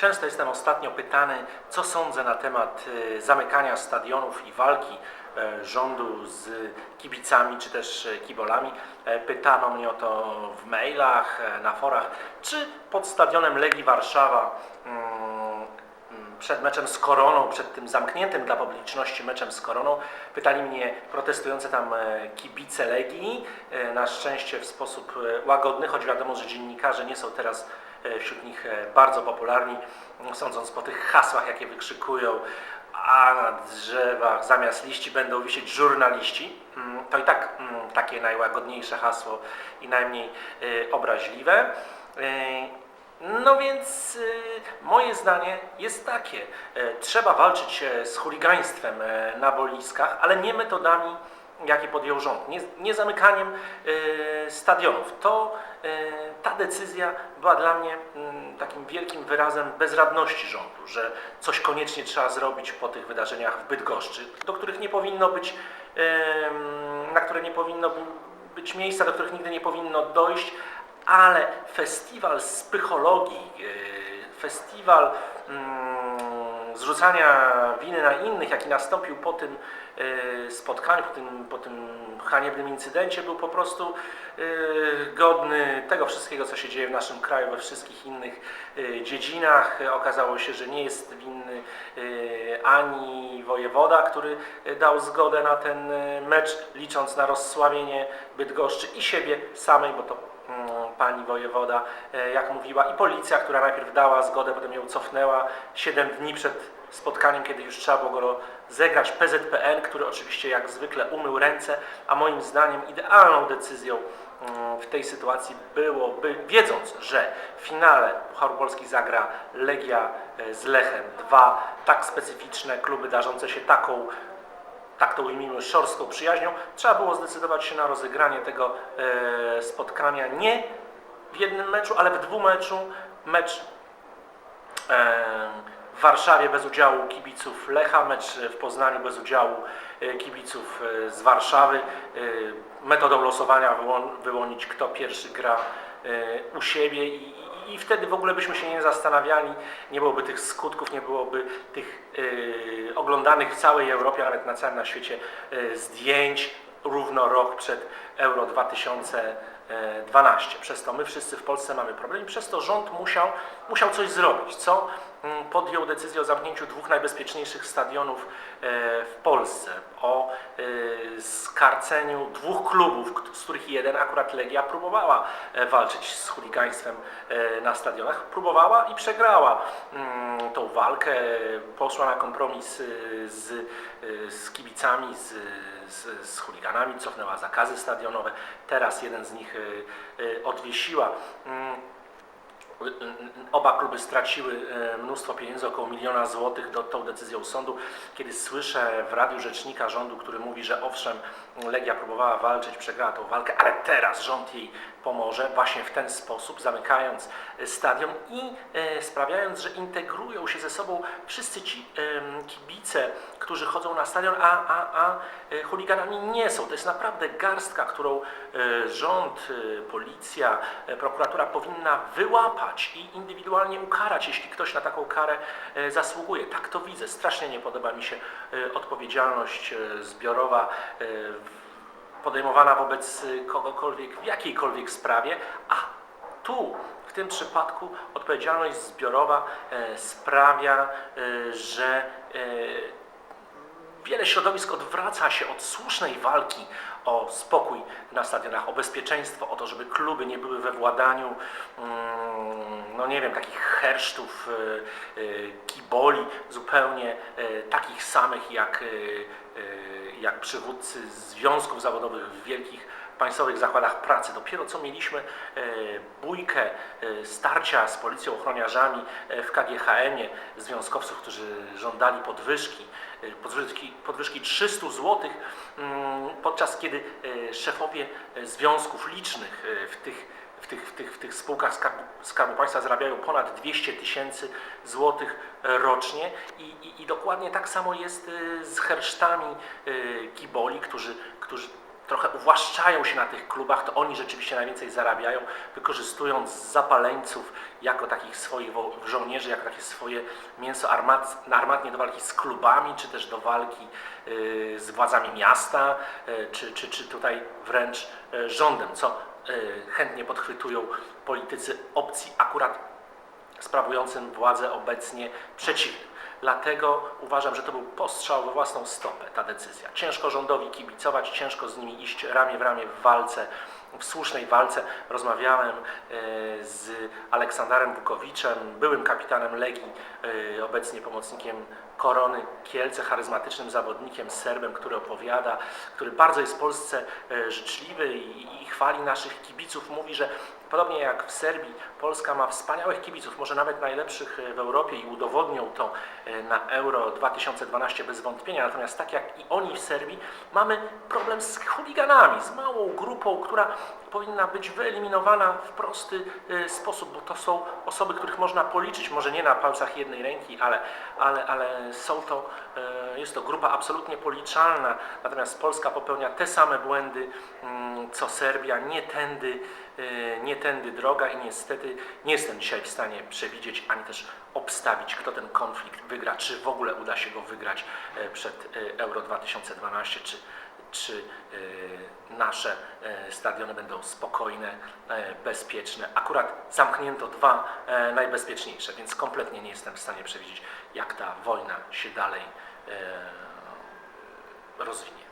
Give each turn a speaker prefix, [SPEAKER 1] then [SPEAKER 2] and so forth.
[SPEAKER 1] Często jestem ostatnio pytany, co sądzę na temat e, zamykania stadionów i walki e, rządu z kibicami czy też e, kibolami. E, Pytano mnie o to w mailach, na forach, czy pod stadionem Legii Warszawa mm, mm, przed meczem z Koroną, przed tym zamkniętym dla publiczności meczem z Koroną, pytali mnie protestujące tam kibice Legii, na szczęście w sposób łagodny, choć wiadomo, że dziennikarze nie są teraz wśród nich e, bardzo popularni, m, sądząc po tych hasłach, jakie wykrzykują, a na drzewach zamiast liści będą wisieć żurnaliści, mm, to i tak mm, takie najłagodniejsze hasło i najmniej e, obraźliwe. E, no więc moje zdanie jest takie. E, trzeba walczyć e, z chuligaństwem e, na boiskach, ale nie metodami, jakie podjął rząd. Nie, nie zamykaniem e, stadionów. To e, ta decyzja była dla mnie mm, takim wielkim wyrazem bezradności rządu, że coś koniecznie trzeba zrobić po tych wydarzeniach w Bydgoszczy, do których nie powinno być, em, na które nie powinno by- być miejsca, do których nigdy nie powinno dojść, ale festiwal z psychologii, e, festiwal mm, zrzucania winy na innych, jaki nastąpił po tym e, spotkaniu, po tym, po tym haniebnym incydencie, był po prostu e, godny tego wszystkiego, co się dzieje w naszym kraju, we wszystkich innych e, dziedzinach. Okazało się, że nie jest winny ani wojewoda, który dał zgodę na ten mecz, licząc na rozsławienie Bydgoszczy i siebie samej, bo to mm, pani wojewoda, e, jak mówiła, i policja, która najpierw dała zgodę, potem ją cofnęła 7 dni przed spotkaniem, kiedy już trzeba było go zegrać. PZPN, który oczywiście jak zwykle umył ręce, a moim zdaniem idealną decyzją mm, w tej sytuacji byłoby, wiedząc, że w finale Pucharu Polski zagra Legia e, z Lechem, dwa tak specyficzne kluby darzące się taką tak to ujmijmy, szorską przyjaźnią, trzeba było zdecydować się na rozegranie tego e, spotkania nie w jednym meczu, ale w dwumeczu. Mecz e, w Warszawie bez udziału kibiców Lecha, mecz w Poznaniu bez udziału e, kibiców e, z Warszawy. E, metodą losowania wyłon- wyłonić, kto pierwszy gra u siebie i, i wtedy w ogóle byśmy się nie zastanawiali, nie byłoby tych skutków, nie byłoby tych oglądanych w całej Europie, nawet na całym na świecie zdjęć równo rok przed Euro 2012. Przez to my wszyscy w Polsce mamy problem i przez to rząd musiał, musiał coś zrobić, co podjął decyzję o zamknięciu dwóch najbezpieczniejszych stadionów e, w Polsce, o e, skarceniu dwóch klubów, z których jeden, akurat Legia, próbowała e, walczyć z chuligaństwem na stadionach. Próbowała i przegrała mm, tą walkę, poszła na kompromis z, z kibicami, z, z, z chuliganami, cofnęła zakazy stadionowe. Teraz jeden z nich odwiesiła. Mm, Oba kluby straciły e, mnóstwo pieniędzy, około miliona złotych do tą decyzją sądu. Kiedy słyszę w radiu rzecznika rządu, który mówi, że owszem, Legia próbowała walczyć, przegrała tą walkę, ale teraz rząd jej pomoże właśnie w ten sposób, zamykając stadion i sprawiając, że integrują się ze sobą wszyscy ci kibice, którzy chodzą na stadion, a, a, a chuliganami nie są. To jest naprawdę garstka, którą rząd, policja, prokuratura powinna wyłapać i indywidualnie ukarać, jeśli ktoś na taką karę e, zasługuje. Tak to widzę. Strasznie nie podoba mi się e, odpowiedzialność e, zbiorowa podejmowana wobec kogokolwiek w jakiejkolwiek sprawie, a tu w tym przypadku odpowiedzialność zbiorowa sprawia, że wiele środowisk odwraca się od słusznej walki o spokój na stadionach, o bezpieczeństwo, o to, żeby kluby nie były we władaniu, mm, no nie wiem, takich hersztów, e, e, kiboli, zupełnie e, takich samych jak, jak przywódcy związków zawodowych w wielkich państwowych zakładach pracy. Dopiero co mieliśmy bójkę, starcia z policją, ochroniarzami w KGHM-ie, związkowców, którzy żądali podwyżki, podwyżki, podwyżki 300 zł, mm, podczas kiedy e, szefowie e, związków licznych e, w tych w tych, w tych, w tych spółkach Skarbu, Skarbu Państwa zarabiają ponad 200 tysięcy złotych e, rocznie I, i, i dokładnie tak samo jest e, z hersztami e, kiboli, którzy, którzy trochę uwłaszczają się na tych klubach, to oni rzeczywiście najwięcej zarabiają, wykorzystując zapaleńców jako takich swoich wo- żołnierzy, jako takie swoje mięso armat, armatnie do walki z klubami, czy też do walki y, z władzami miasta, y, czy, czy, czy tutaj wręcz y, rządem, co y, chętnie podchwytują politycy opcji akurat sprawującym władzę obecnie przeciwnym. Dlatego uważam, że to był postrzał we własną stopę ta decyzja. Ciężko rządowi kibicować, ciężko z nimi iść ramię w ramię w walce, w słusznej walce. Rozmawiałem e, z Aleksandarem Bukowiczem, byłym kapitanem Legii, e, obecnie pomocnikiem Korony Kielce, charyzmatycznym zawodnikiem, Serbem, który opowiada, który bardzo jest Polsce e, życzliwy i, i chwali naszych kibiców. Mówi, że Podobnie jak w Serbii, Polska ma wspaniałych kibiców, może nawet najlepszych w Europie i udowodnią to na Euro 2012 bez wątpienia. Natomiast tak jak i oni w Serbii, mamy problem z chuliganami, z małą grupą, która powinna być wyeliminowana w prosty e, sposób, bo to są osoby, których można policzyć, może nie na palcach jednej ręki, ale, ale, ale są to, e, jest to grupa absolutnie policzalna. Natomiast Polska popełnia te same błędy, mm, co Serbia, nie tędy, e, nie tędy droga i niestety nie jestem dzisiaj w stanie przewidzieć ani też obstawić, kto ten konflikt wygra, czy w ogóle uda się go wygrać przed Euro 2012, czy, czy e, nasze e, stadiony będą spokojne, e, bezpieczne. Akurat zamknięto dwa najbezpieczniejsze, więc kompletnie nie jestem w stanie przewidzieć, jak ta wojna się dalej rozwinie.